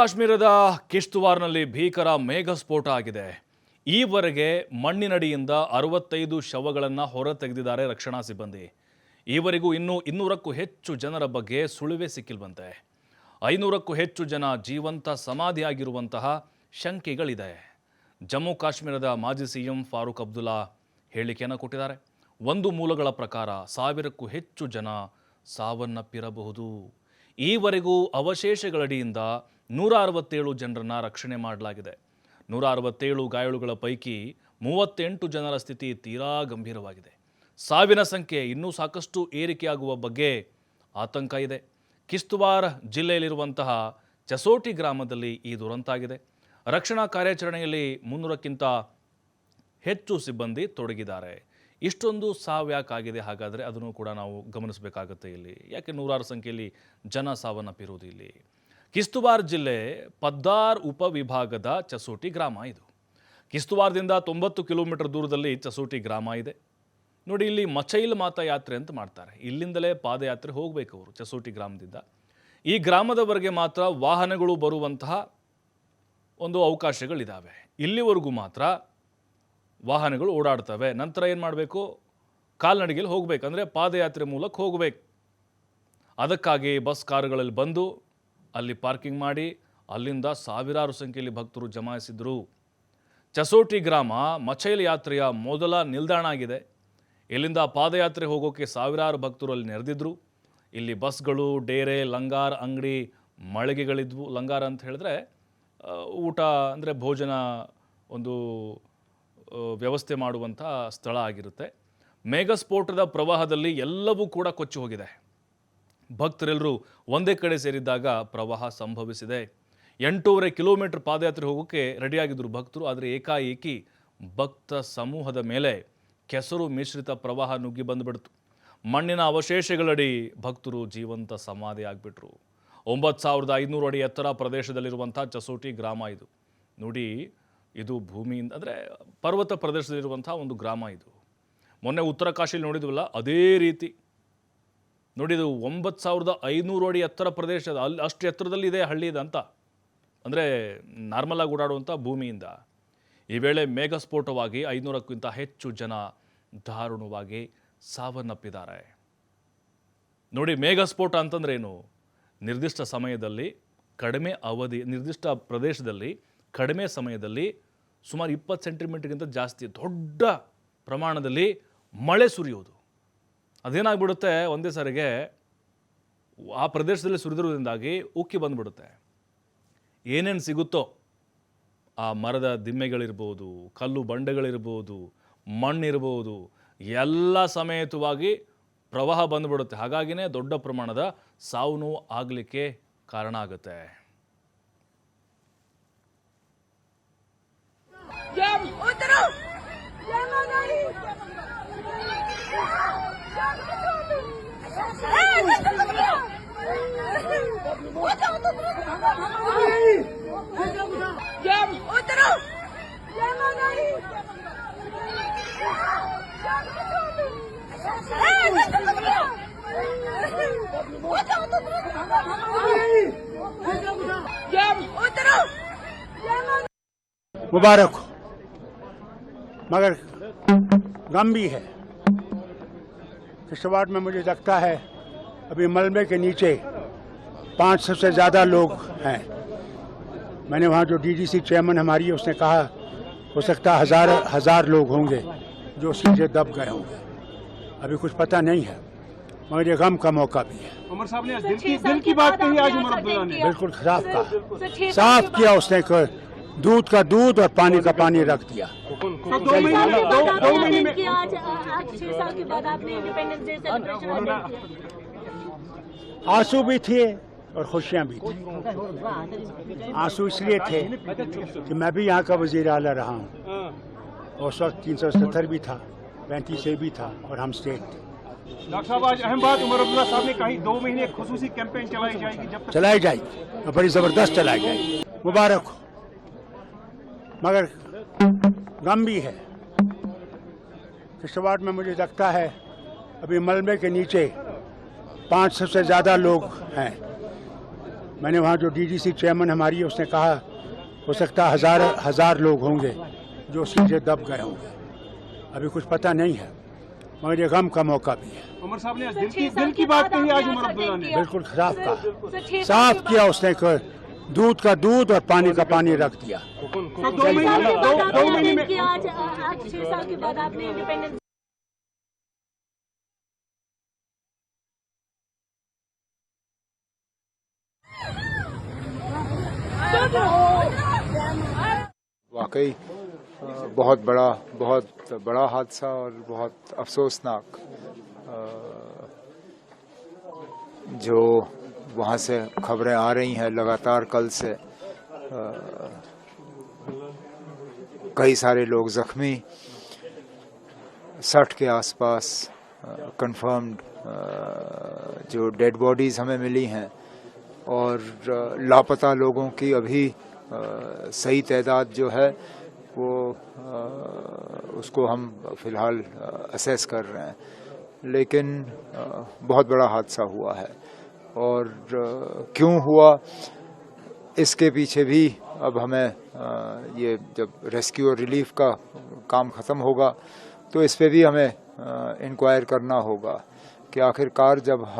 ಕಾಶ್ಮೀರದ ಕಿಶ್ತುವಾರ್ನಲ್ಲಿ ಭೀಕರ ಮೇಘ ಸ್ಫೋಟ ಆಗಿದೆ. ಈವರೆಗೆ ಮಣ್ಣಿನಡಿಯಿಂದ ಅರವತ್ತೈದು ಶವಗಳನ್ನು ಹೊರತೆಗೆದಿದ್ದಾರೆ ರಕ್ಷಣಾ ಸಿಬ್ಬಂದಿ. ಈವರೆಗೂ ಇನ್ನೂ ಇನ್ನೂರಕ್ಕೂ ಹೆಚ್ಚು ಜನರ ಬಗ್ಗೆ ಸುಳಿವೆ ಸಿಕ್ಕಿಲ್ವಂತೆ. ಐನೂರಕ್ಕೂ ಹೆಚ್ಚು ಜನ ಜೀವಂತ ಸಮಾಧಿಯಾಗಿರುವಂತಹ ಶಂಕೆಗಳಿದೆ. ಜಮ್ಮು ಕಾಶ್ಮೀರದ ಮಾಜಿ ಸಿಎಂ ಫಾರೂಕ್ ಅಬ್ದುಲ್ಲಾ ಹೇಳಿಕೆಯನ್ನು ಕೊಟ್ಟಿದ್ದಾರೆ. ಒಂದು ಮೂಲಗಳ ಪ್ರಕಾರ ಸಾವಿರಕ್ಕೂ ಹೆಚ್ಚು ಜನ ಸಾವನ್ನಪ್ಪಿರಬಹುದು. ಈವರೆಗೂ ಅವಶೇಷಗಳಡಿಯಿಂದ ನೂರ ಅರವತ್ತೇಳು ಜನರನ್ನ ರಕ್ಷಣೆ ಮಾಡಲಾಗಿದೆ. ನೂರ ಅರವತ್ತೇಳು ಗಾಯಾಳುಗಳ ಪೈಕಿ ಮೂವತ್ತೆಂಟು ಜನರ ಸ್ಥಿತಿ ತೀರಾ ಗಂಭೀರವಾಗಿದೆ. ಸಾವಿನ ಸಂಖ್ಯೆ ಇನ್ನೂ ಸಾಕಷ್ಟು ಏರಿಕೆಯಾಗುವ ಬಗ್ಗೆ ಆತಂಕ ಇದೆ. ಕಿಸ್ತುವಾರ್ ಜಿಲ್ಲೆಯಲ್ಲಿರುವಂತಹ ಚಸೋಟಿ ಗ್ರಾಮದಲ್ಲಿ ಈ ದುರಂತ ಆಗಿದೆ. ರಕ್ಷಣಾ ಕಾರ್ಯಾಚರಣೆಯಲ್ಲಿ ಮುನ್ನೂರಕ್ಕಿಂತ ಹೆಚ್ಚು ಸಿಬ್ಬಂದಿ ತೊಡಗಿದ್ದಾರೆ. ಇಷ್ಟೊಂದು ಸಾವ್ಯಾಕಾಗಿದೆ ಹಾಗಾದರೆ ಅದನ್ನು ಕೂಡ ನಾವು ಗಮನಿಸಬೇಕಾಗುತ್ತೆ ಇಲ್ಲಿ. ಯಾಕೆ ನೂರಾರು ಸಂಖ್ಯೆಯಲ್ಲಿ ಜನ ಸಾವನ್ನಪ್ಪಿರುವುದು ಇಲ್ಲಿ? ಕಿಸ್ತುವಾರ್ ಜಿಲ್ಲೆ ಪದ್ದಾರ್ ಉಪವಿಭಾಗದ ಚಸೋಟಿ ಗ್ರಾಮ ಇದು. ಕಿಸ್ತುವಾರ್ದಿಂದ ತೊಂಬತ್ತು ಕಿಲೋಮೀಟರ್ ದೂರದಲ್ಲಿ ಚಸೋಟಿ ಗ್ರಾಮ ಇದೆ. ನೋಡಿ, ಇಲ್ಲಿ ಮಚೈಲ್ ಮಾತಾ ಯಾತ್ರೆ ಅಂತ ಮಾಡ್ತಾರೆ. ಇಲ್ಲಿಂದಲೇ ಪಾದಯಾತ್ರೆ ಹೋಗಬೇಕು ಅವರು ಚಸೋಟಿ ಗ್ರಾಮದಿಂದ. ಈ ಗ್ರಾಮದವರೆಗೆ ಮಾತ್ರ ವಾಹನಗಳು ಬರುವಂತಹ ಒಂದು ಅವಕಾಶಗಳಿದ್ದಾವೆ ಇಲ್ಲಿವರೆಗೂ ಮಾತ್ರ ವಾಹನಗಳು ಓಡಾಡ್ತವೆ. ನಂತರ ಏನು ಮಾಡಬೇಕು? ಕಾಲ್ನಡಿಗೆಯಲ್ಲಿ ಹೋಗಬೇಕು. ಅಂದರೆ ಪಾದಯಾತ್ರೆ ಮೂಲಕ ಹೋಗಬೇಕು. ಅದಕ್ಕಾಗಿ ಬಸ್ ಕಾರುಗಳಲ್ಲಿ ಬಂದು ಅಲ್ಲಿ ಪಾರ್ಕಿಂಗ್ ಮಾಡಿ ಅಲ್ಲಿಂದ ಸಾವಿರಾರು ಸಂಖ್ಯೆಯಲ್ಲಿ ಭಕ್ತರು ಜಮಾಯಿಸಿದ್ರು. ಚಸೋಟಿ ಗ್ರಾಮ ಮಚೈಲ್ ಯಾತ್ರೆಯ ಮೊದಲ ನಿಲ್ದಾಣ ಆಗಿದೆ. ಇಲ್ಲಿಂದ ಪಾದಯಾತ್ರೆ ಹೋಗೋಕ್ಕೆ ಸಾವಿರಾರು ಭಕ್ತರು ಅಲ್ಲಿ ನೆರೆದಿದ್ರು. ಇಲ್ಲಿ ಬಸ್ಗಳು, ಡೇರೆ, ಲಂಗಾರ್, ಅಂಗಡಿ, ಮಳಿಗೆಗಳಿದ್ವು. ಲಂಗಾರ ಅಂತ ಹೇಳಿದ್ರೆ ಊಟ ಅಂದರೆ ಭೋಜನ ಒಂದು ವ್ಯವಸ್ಥೆ ಮಾಡುವಂಥ ಸ್ಥಳ ಆಗಿರುತ್ತೆ. ಮೇಘಸ್ಫೋಟದ ಪ್ರವಾಹದಲ್ಲಿ ಎಲ್ಲವೂ ಕೂಡ ಕೊಚ್ಚಿ ಹೋಗಿದೆ. ಭಕ್ತರೆಲ್ಲರೂ ಒಂದೇ ಕಡೆ ಸೇರಿದ್ದಾಗ ಪ್ರವಾಹ ಸಂಭವಿಸಿದೆ. ಎಂಟೂವರೆ ಕಿಲೋಮೀಟರ್ ಪಾದಯಾತ್ರೆ ಹೋಗೋಕ್ಕೆ ರೆಡಿಯಾಗಿದ್ದರು ಭಕ್ತರು, ಆದರೆ ಏಕಾಏಕಿ ಭಕ್ತ ಸಮೂಹದ ಮೇಲೆ ಕೆಸರು ಮಿಶ್ರಿತ ಪ್ರವಾಹ ನುಗ್ಗಿ ಬಂದುಬಿಡ್ತು. ಮಣ್ಣಿನ ಅವಶೇಷಗಳಡಿ ಭಕ್ತರು ಜೀವಂತ ಸಮಾಧಿ ಆಗಿಬಿಟ್ರು. ಒಂಬತ್ತು ಸಾವಿರದ ಐನೂರು ಅಡಿ ಎತ್ತರ ಪ್ರದೇಶದಲ್ಲಿರುವಂಥ ಚಸೋಟಿ ಗ್ರಾಮ ಇದು. ನೋಡಿ, ಇದು ಭೂಮಿಯಿಂದ, ಅಂದರೆ ಪರ್ವತ ಪ್ರದೇಶದಲ್ಲಿರುವಂಥ ಒಂದು ಗ್ರಾಮ ಇದು. ಮೊನ್ನೆ ಉತ್ತರ ಕಾಶಿಯಲ್ಲಿ ನೋಡಿದ್ವಲ್ಲ, ಅದೇ ರೀತಿ ನೋಡಿ ಇದು ಒಂಬತ್ತು ಸಾವಿರದ ಐನೂರು ಅಡಿ ಎತ್ತರ ಪ್ರದೇಶ. ಅಲ್ಲಿ ಅಷ್ಟು ಎತ್ತರದಲ್ಲಿ ಇದೆ ಹಳ್ಳಿ ಅಂತ. ಅಂದರೆ ನಾರ್ಮಲಾಗಿ ಓಡಾಡುವಂಥ ಭೂಮಿಯಿಂದ. ಈ ವೇಳೆ ಮೇಘಸ್ಫೋಟವಾಗಿ ಐನೂರಕ್ಕಿಂತ ಹೆಚ್ಚು ಜನ ದಾರುಣವಾಗಿ ಸಾವನ್ನಪ್ಪಿದ್ದಾರೆ. ನೋಡಿ, ಮೇಘಸ್ಫೋಟ ಅಂತಂದ್ರೆ ಏನು? ನಿರ್ದಿಷ್ಟ ಸಮಯದಲ್ಲಿ, ಕಡಿಮೆ ಅವಧಿ, ನಿರ್ದಿಷ್ಟ ಪ್ರದೇಶದಲ್ಲಿ ಕಡಿಮೆ ಸಮಯದಲ್ಲಿ ಸುಮಾರು ಇಪ್ಪತ್ತು ಸೆಂಟಿಮೀಟರ್ಗಿಂತ ಜಾಸ್ತಿ ದೊಡ್ಡ ಪ್ರಮಾಣದಲ್ಲಿ ಮಳೆ ಸುರಿಯೋದು ಅದೇನಾಗ್ಬಿಡುತ್ತೆ? ಒಂದೇ ಸಾರಿಗೆ ಆ ಪ್ರದೇಶದಲ್ಲಿ ಸುರಿದಿರೋದ್ರಿಂದಾಗಿ ಉಕ್ಕಿ ಬಂದ್ಬಿಡುತ್ತೆ. ಏನೇನು ಸಿಗುತ್ತೋ ಆ ಮರದ ದಿಮ್ಮೆಗಳಿರ್ಬೋದು ಕಲ್ಲು ಬಂಡೆಗಳಿರ್ಬೋದು ಮಣ್ಣಿರ್ಬೋದು ಎಲ್ಲ ಸಮೇತವಾಗಿ ಪ್ರವಾಹ ಬಂದ್ಬಿಡುತ್ತೆ. ಹಾಗಾಗಿನೇ ದೊಡ್ಡ ಪ್ರಮಾಣದ ಸಾವು ಆಗಲಿಕ್ಕೆ ಕಾರಣ ಆಗುತ್ತೆ. مبارک مگر غم بھی ہے۔ کشتواڑ میں مجھے لگتا ہے۔ ابھی ملبے کے نیچے پانچ سو سے زیادہ لوگ ہیں۔ میں نے وہاں جو ڈی ڈی سی چیئرمین ہماری ہے اس نے کہا ہو سکتا ہزار ہزار لوگ ہوں گے جو اس دب گئے ہوں گے۔ ابھی کچھ پتہ نہیں ہے مگر یہ غم کا موقع بھی ہے۔ عمر صاحب نے دل کی دل کی بات کہی آج عمر عبداللہ نے۔ بالکل صاف کہا۔ صاف کیا اس نے دودھ کا دودھ اور پانی کا پانی رکھ دیا۔ دو مہینے میں آنسو بھی تھے اور خوشیاں بھی تھیں۔ آنسو اس لیے تھے کہ میں بھی یہاں کا وزیر اعلیٰ رہا ہوں۔ اس وقت تین سو ستر بھی تھا پینتیس اے بھی تھا اور ہم اسٹیٹ تھے۔ ڈاکٹر صاحب آج اہم بات عمر عبداللہ صاحب نے دو مہینے خصوصی کیمپین چلائی جائے گی جب چلائی جائے گی اور بڑی زبردست چلائی جائے گی۔ مبارک ہو۔ مگر غم بھی ہے۔ کشتواڑ میں مجھے لگتا ہے ابھی ملبے کے نیچے پانچ سو سے زیادہ لوگ ہیں۔ میں نے وہاں جو ڈی ڈی سی چیئرمین ہماری اس نے کہا ہو سکتا ہزار ہزار لوگ ہوں گے جو اس دب گئے ہوں گے۔ ابھی کچھ پتہ نہیں ہے مگر یہ غم کا موقع بھی ہے۔ عمر صاحب نے دل کی دل کی بات کہی آج عمر عبداللہ نے۔ بالکل صاف کہا۔ صاف کیا اس نے کہ دودھ کا دودھ اور پانی کا پانی رکھ دیا۔ واقعی بہت بڑا بہت بڑا حادثہ اور بہت افسوسناک جو وہاں سے خبریں آ رہی ہیں لگاتار کل سے کئی سارے لوگ زخمی، سٹھ کے آس پاس کنفرمڈ جو ڈیڈ باڈیز ہمیں ملی ہیں اور لاپتہ لوگوں کی ابھی صحیح تعداد جو ہے، وہ اس کو ہم فی الحال اسیس کر رہے ہیں۔ لیکن بہت بڑا حادثہ ہوا ہے۔ اور کیوں ہوا؟ اس کے پیچھے بھی اب ہمیں یہ جب ریسکیو اور ریلیف کا کام ختم ہوگا، تو اس پہ بھی ہمیں انکوائر کرنا ہوگا کہ آخر کار جب